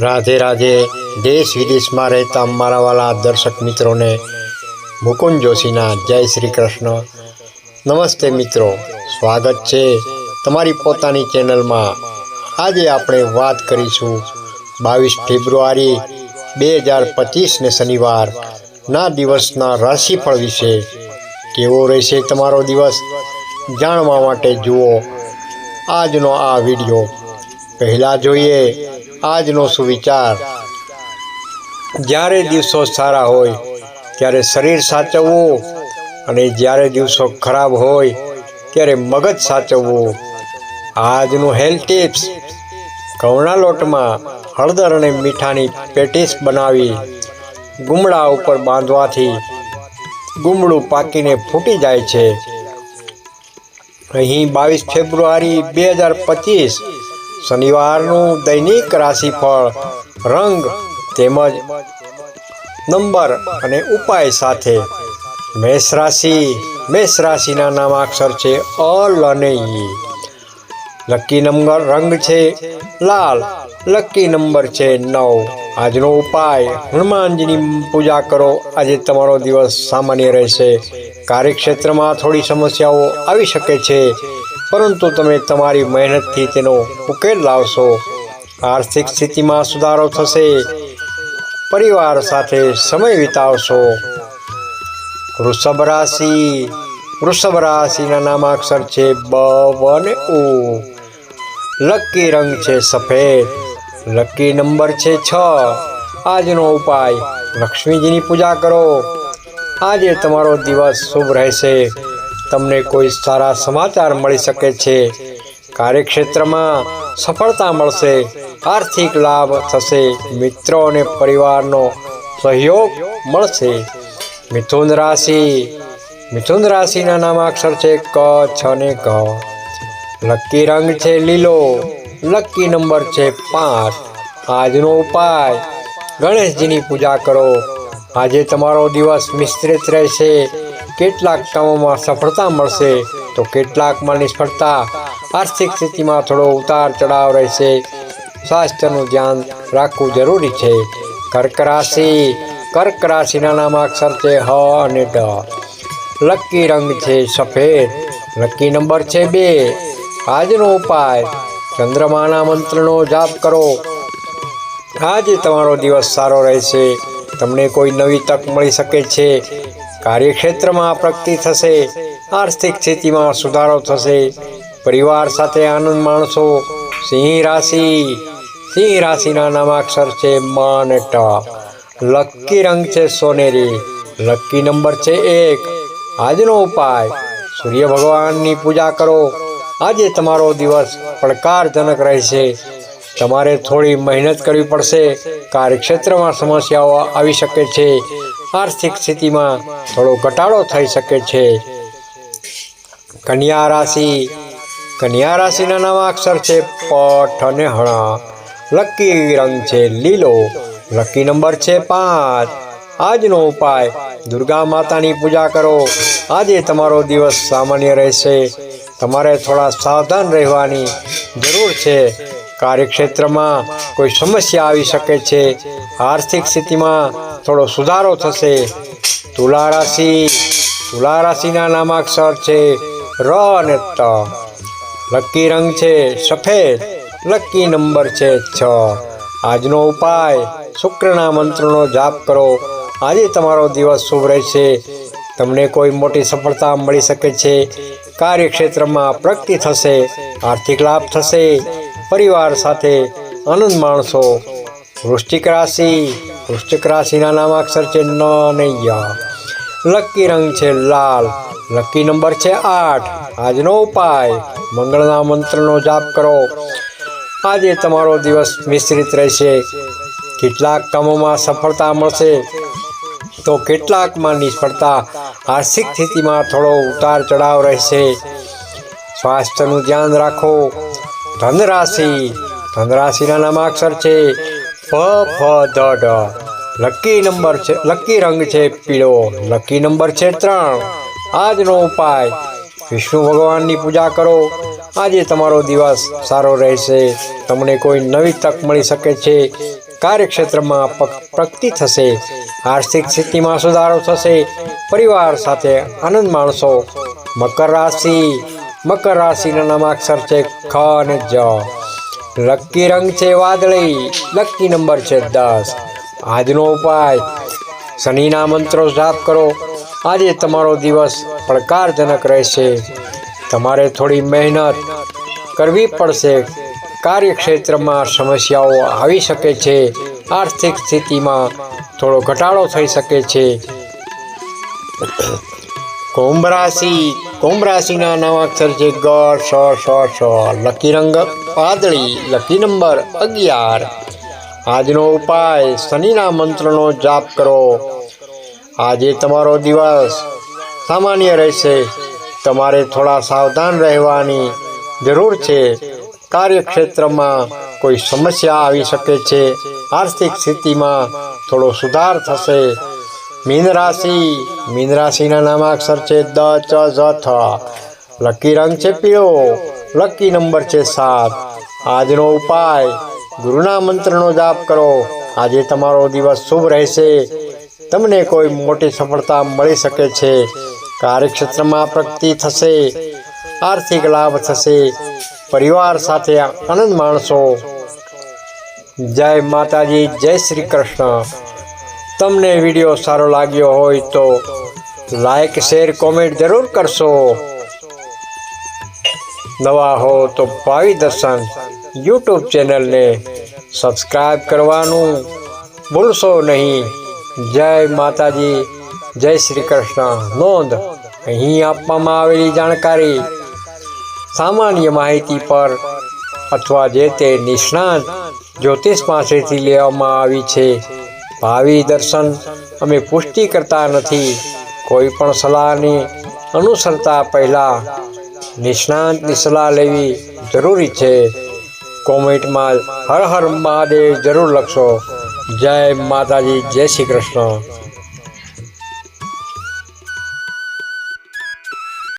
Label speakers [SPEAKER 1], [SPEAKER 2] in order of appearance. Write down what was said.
[SPEAKER 1] રાધે રાધે દેશ વિદેશમાં રહેતા મારા વાલા દર્શક મિત્રોને, મુકુંદ જોશીના જય શ્રી કૃષ્ણ. નમસ્તે મિત્રો, સ્વાગત છે તમારી પોતાની ચેનલમાં. આજે આપણે વાત કરીશું બાવીસ ફેબ્રુઆરી બે હજાર પચીસને શનિવારના દિવસના રાશિફળ વિશે. કેવો રહેશે તમારો દિવસ? જાણવા માટે જુઓ આજનો આ વીડિયો. પહેલાં જોઈએ આજનો સુવિચાર. જ્યારે દિવસો સારા હોય, ત્યારે શરીર સાચવવું અને જ્યારે દિવસો ખરાબ હોય, ત્યારે મગજ સાચવવું. આજનું હેલ્થ ટિપ્સ, ઘઉંના લોટમાં હળદર અને મીઠાની પેટીસ બનાવી, ગુમડા ઉપર બાંધવાથી ગુમડું પાકીને ફૂટી જાય છે. અહીં બાવીસ ફેબ્રુઆરી બે હજાર પચીસ શનિવારનું દૈનિક રાશિફળ, રંગ તેમજ નંબર અને ઉપાય સાથે મેષ રાશિ, મેષ રાશિના નામાક્ષર છે અલ અને ઈ. લકી નંબર રંગ છે લાલ, લકી નંબર છે નવ. આજનો ઉપાય, હનુમાનજીની પૂજા કરો. આજે તમારો દિવસ સામાન્ય રહેશે. કાર્યક્ષેત્રમાં થોડી સમસ્યાઓ આવી શકે છે. પરંતુ તમે તમારી મહેનતથી તેનો ઉકેલ લાવશો. આર્થિક સ્થિતિમાં સુધારો થશે. પરિવાર સાથે સમય વિતાવશો. વૃષભ રાશિ, વૃષભ રાશિના નામાક્ષર છે બ અને ઉ. લકી રંગ છે સફેદ. લકી નંબર છે છ. આજનો ઉપાય, લક્ષ્મીજીની પૂજા કરો. આજે તમારો દિવસ શુભ રહેશે. તમને કોઈ સારા સમાચાર મળી શકે છે. કાર્યક્ષેત્રમાં સફળતા મળશે. આર્થિક લાભ થશે. મિત્રો અને પરિવારનો સહયોગ મળશે. મિથુન રાશિ. મિથુન રાશિના નામાક્ષર છે ક, છ ને ક લકી રંગ છે લીલો. લકી નંબર છે પાંચ. આજનો ઉપાય. ગણેશજીની પૂજા કરો. આજે તમારો દિવસ મિશ્રિત રહેશે. કેટલાક કામોમાં સફળતા મળશે તો કેટલાકમાં નિષ્ફળતા. આર્થિક સ્થિતિમાં થોડો ઉતાર ચઢાવ રહેશે. સ્વાસ્થ્યનું ધ્યાન રાખવું જરૂરી છે. કર્ક રાશિ. કર્ક રાશિના નામાક્ષર છે હ અને ડ. લકી રંગ છે સફેદ. લકી નંબર છે બે. આજનો ઉપાય. ચંદ્રમાના મંત્રનો જાપ કરો. આજે તમારો દિવસ સારો રહેશે. તમને કોઈ નવી તક મળી શકે છે. કાર્યક્ષેત્રમાં પ્રગતિ થશે, આર્થિક સ્થિતિમાં સુધારો થશે, પરિવાર સાથે આનંદ માણશો, સિંહ રાશિ, સિંહ રાશિના નામાક્ષર છે માન ટ. લકી રંગ છે સોનેરી, લકી નંબર છે એક. આજનો ઉપાય, સૂર્ય ભગવાનની પૂજા કરો. આજે તમારો દિવસ પડકારજનક રહેશે. તમારે થોડી મહેનત કરવી પડશે. કાર્યક્ષેત્રમાં સમસ્યાઓ આવી શકે છે. આર્થિક સ્થિતિમાં થોડો ઘટાડો થઈ શકે છે. કન્યા રાશિ, કન્યા રાશિના નવા અક્ષર છે પઠ અને હણા લકી રંગ છે લીલો, લકી નંબર છે પાંચ. આજનો ઉપાય, દુર્ગા માતાની પૂજા કરો. આજે તમારો દિવસ સામાન્ય રહેશે. તમારે થોડા સાવધાન રહેવાની જરૂર છે. કાર્યક્ષેત્રમાં કોઈ સમસ્યા આવી શકે છે, આર્થિક સ્થિતિમાં થોડો સુધારો થશે. તુલા રાશિ, તુલા રાશિના નામાક્ષર છે, ર અને ત. લકી રંગ છે, સફેદ. લકી નંબર છે, છ. આજનો ઉપાય, શુક્રના મંત્રનો જાપ કરો. આજે તમારો દિવસ શુભ રહેશે. તમને કોઈ મોટી સફળતા મળી શકે છે. કાર્યક્ષેત્રમાં પ્રગતિ થશે, આર્થિક લાભ થશે. પરિવાર સાથે આનંદ માણશો વૃષ્ટિક રાશિ વૃષ્ટિક રાશિના નામાક્ષર છે ન અને ય. લકી રંગ છે લાલ. લકી નંબર છે આઠ. આજનો ઉપાય, મંગળના મંત્રનો જાપ કરો. આજે તમારો દિવસ મિશ્રિત રહેશે. કેટલાક કામોમાં સફળતા મળશે. તો કેટલાકમાં નિષ્ફળતા, આર્થિક સ્થિતિમાં થોડો ઉતાર ચઢાવ રહેશે. સ્વાસ્થ્યનું ધ્યાન રાખો. ધનરાશિ, ધનરાશિના નામાક્ષર છે ફ ફ, દ, ડ. લકી નંબર છે લકી રંગ છે પીળો. લકી નંબર છે ત્રણ. આજનો ઉપાય, વિષ્ણુ ભગવાનની પૂજા કરો. આજે તમારો દિવસ સારો રહેશે. તમને કોઈ નવી તક મળી શકે છે. કાર્યક્ષેત્રમાં પ્રગતિ થશે. આર્થિક સ્થિતિમાં સુધારો થશે. પરિવાર સાથે આનંદ માણશો. મકર રાશિ મકર રાશિના નામાક્ષર છે ખ અને જ. લકી રંગ છે વાદળી, લકી નંબર છે દસ. આજનો ઉપાય, શનિના મંત્રો જાપ કરો. આજે તમારો દિવસ પડકારજનક રહેશે. તમારે થોડી મહેનત કરવી પડશે. કાર્યક્ષેત્રમાં સમસ્યાઓ આવી શકે છે. આર્થિક સ્થિતિમાં થોડો ઘટાડો થઈ શકે છે. કુંભ રાશિ કુંભ રાશિના નવા અક્ષર છે ગ સ છ છ લકી રંગ, પાદળી, લકી નંબર અગિયાર. આજનો ઉપાય, શનિના મંત્રનો જાપ કરો. આજે તમારો દિવસ સામાન્ય રહેશે. તમારે થોડા સાવધાન રહેવાની જરૂર છે. કાર્યક્ષેત્રમાં કોઈ સમસ્યા આવી શકે છે. આર્થિક સ્થિતિમાં થોડો સુધાર થશે. મીન રાશિ મીન રાશિના નામાક્ષર છે દ, ચ જ થ. લકી રંગ છે પીળો, લકી નંબર છે સાત. આજનો ઉપાય, ગુરુના મંત્રનો જાપ કરો. આજે તમારો દિવસ શુભ રહેશે. તમને કોઈ મોટી સફળતા મળી શકે છે. કાર્યક્ષેત્રમાં પ્રગતિ થશે, આર્થિક લાભ થશે, પરિવાર સાથે આનંદ માણશો. જય માતાજી, જય શ્રી કૃષ્ણ. તમને વીડિયો સારો લાગ્યો હોય તો લાઈક શેર કોમેન્ટ જરૂર કરશો. નવા હો તો ભાવિ દર્શન યુટ્યુબ ચેનલને સબસ્ક્રાઈબ કરવાનું ભૂલશો નહીં. જય માતાજી, જય શ્રી કૃષ્ણ. નોંધ, અહીં આપવામાં આવેલી જાણકારી. સામાન્ય માહિતી પર અથવા જે તે નિષ્ણાત જ્યોતિષ પાસેથી લેવામાં આવી છે. ભાવિ દર્શન અમે પુષ્ટિ કરતા નથી. કોઈ પણ સલાહની અનુસરતા પહેલાં નિષ્ણાંતની સલાહ લેવી જરૂરી છે. કોમેન્ટમાં હર હર મહાદેવ જરૂર લખશો. જય માતાજી, જય શ્રી કૃષ્ણ.